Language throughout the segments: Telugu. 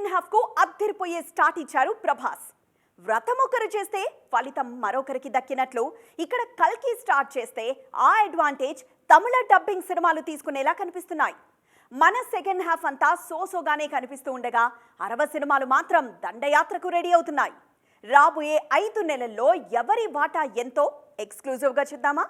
సెకండ్ హాఫ్కు అద్దరిపోయే స్టార్ట్ ఇచ్చారు ప్రభాస్. వ్రతం ఒకరు చేస్తే ఫలితం మరొకరికి దక్కినట్లు ఇక్కడ కల్కి స్టార్ట్ చేస్తే ఆ అడ్వాంటేజ్ తమిళ డబ్బింగ్ సినిమాలు తీసుకునేలా కనిపిస్తున్నాయి. మన సెకండ్ హాఫ్ అంతా సోసోగానే కనిపిస్తూ ఉండగా అరవ సినిమాలు మాత్రం దండయాత్రకు రెడీ అవుతున్నాయి. రాబోయే ఐదు నెలల్లో ఎవరి వాటా ఎంతో? ఎక్స్క్లూజివ్గా చూద్దామా?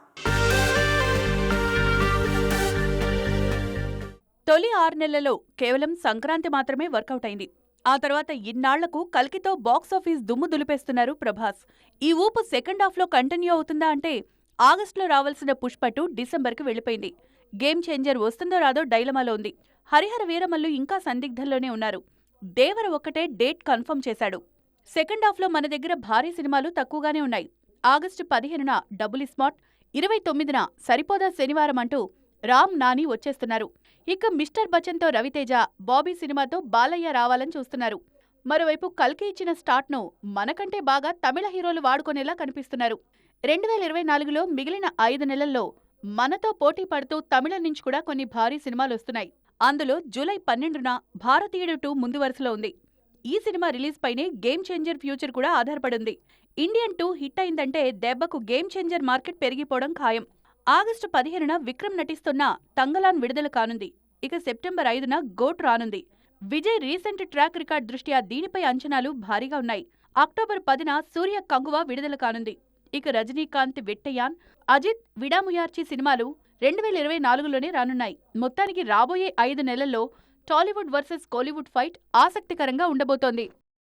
తొలి ఆరు నెలల్లో కేవలం సంక్రాంతి మాత్రమే వర్కౌట్ అయింది. ఆ తర్వాత ఇన్నాళ్ళకు కల్కితో బాక్సాఫీస్ దుమ్ము దులిపేస్తున్నారు ప్రభాస్. ఈ ఊపు సెకండ్ హాఫ్లో కంటిన్యూ అవుతుందా అంటే ఆగస్టులో రావాల్సిన పుష్పటు డిసెంబర్కి వెళ్ళిపోయింది. గేమ్ చేంజర్ వస్తుందో రాదో డైలమాలో ఉంది. హరిహర వీరమల్లు ఇంకా సందిగ్ధంలోనే ఉన్నారు. దేవర ఒక్కటే డేట్ కన్ఫర్మ్ చేశాడు. సెకండ్ హాఫ్లో మన దగ్గర భారీ సినిమాలు తక్కువగానే ఉన్నాయి. ఆగస్టు పదిహేనున డబుల్ స్మార్ట్ ఇరవై తొమ్మిదిన సరిపోదా శనివారం అంటూ రామ్ నాని వచ్చేస్తున్నారు. ఇక మిస్టర్ బచ్చన్తో రవితేజ బాబీ సినిమాతో బాలయ్య రావాలని చూస్తున్నారు. మరోవైపు కల్కి ఇచ్చిన స్టార్ట్ను మనకంటే బాగా తమిళ హీరోలు వాడుకునేలా కనిపిస్తున్నారు. రెండు వేల ఇరవై నాలుగులో మిగిలిన ఐదు నెలల్లో మనతో పోటీ పడుతూ తమిళం నుంచి కూడా కొన్ని భారీ సినిమాలు వస్తున్నాయి. అందులో జూలై పన్నెండున భారతీయుడు టూ ముందు వరుసలో ఉంది. ఈ సినిమా రిలీజ్ పైనే గేమ్ చేంజర్ ఫ్యూచర్ కూడా ఆధారపడింది. ఇండియన్ టూ హిట్ అయిందంటే దెబ్బకు గేమ్ చేంజర్ మార్కెట్ పెరిగిపోవడం ఖాయం. ఆగస్టు పదిహేనున విక్రమ్ నటిస్తున్న తంగలాన్ విడుదల కానుంది. ఇక సెప్టెంబర్ ఐదున గోట్ రానుంది. విజయ్ రీసెంట్ ట్రాక్ రికార్డ్ దృష్ట్యా దీనిపై అంచనాలు భారీగా ఉన్నాయి. అక్టోబర్ పదిన సూర్య కంగువ విడుదల కానుంది. ఇక రజనీకాంత్ వెట్టయాన్ అజిత్ విడాముయార్చి సినిమాలు రెండు వేల ఇరవై నాలుగులోనే రానున్నాయి. మొత్తానికి రాబోయే ఐదు నెలల్లో టాలీవుడ్ వర్సెస్ కోలీవుడ్ ఫైట్ ఆసక్తికరంగా ఉండబోతోంది.